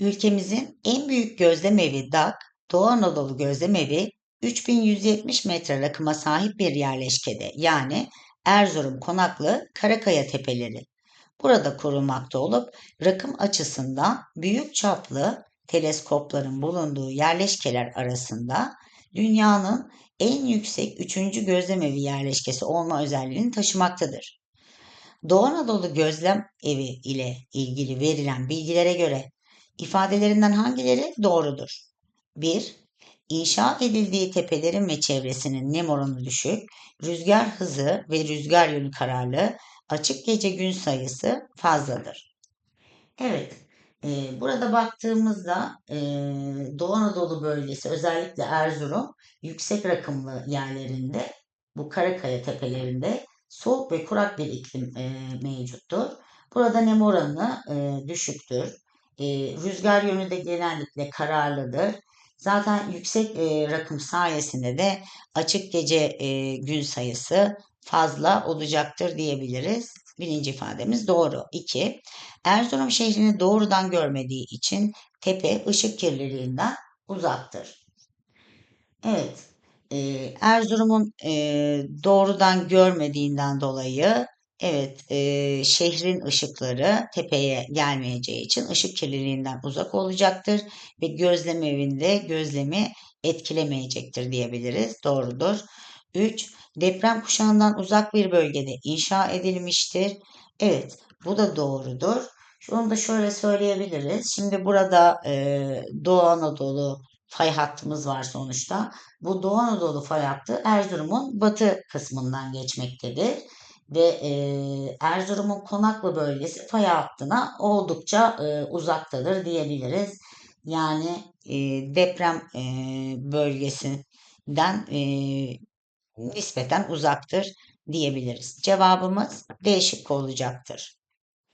Ülkemizin en büyük gözlemevi DAK, Doğu Anadolu Gözlemevi 3170 metre rakıma sahip bir yerleşkede yani Erzurum Konaklı Karakaya Tepeleri. Burada kurulmakta olup rakım açısından büyük çaplı teleskopların bulunduğu yerleşkeler arasında dünyanın en yüksek 3. gözlemevi yerleşkesi olma özelliğini taşımaktadır. Doğu Anadolu Gözlem Evi ile ilgili verilen bilgilere göre ifadelerinden hangileri doğrudur? 1. İnşa edildiği tepelerin ve çevresinin nem oranı düşük, rüzgar hızı ve rüzgar yönü kararlı, açık gece gün sayısı fazladır. Evet, e, burada baktığımızda e, Doğu Anadolu bölgesi özellikle Erzurum yüksek rakımlı yerlerinde bu Karakaya tepelerinde soğuk ve kurak bir iklim e, mevcuttur. Burada nem oranı e, düşüktür. E, rüzgar yönü de genellikle kararlıdır. Zaten yüksek e, rakım sayesinde de açık gece e, gün sayısı fazla olacaktır diyebiliriz. Birinci ifademiz doğru. 2. Erzurum şehrini doğrudan görmediği için tepe ışık kirliliğinden uzaktır. Evet. E, Erzurum'un e, doğrudan görmediğinden dolayı evet e, şehrin ışıkları tepeye gelmeyeceği için ışık kirliliğinden uzak olacaktır ve gözlem evinde gözlemi etkilemeyecektir diyebiliriz. Doğrudur. 3. Deprem kuşağından uzak bir bölgede inşa edilmiştir. Evet, bu da doğrudur. Şunu da şöyle söyleyebiliriz. Şimdi burada e, Doğu Anadolu fay hattımız var sonuçta. Bu Doğu Anadolu fay hattı Erzurum'un batı kısmından geçmektedir. Ve e, Erzurum'un Konaklı bölgesi fay hattına oldukça e, uzaktadır diyebiliriz. Yani e, deprem e, bölgesinden e, nispeten uzaktır diyebiliriz. Cevabımız D şıkkı olacaktır.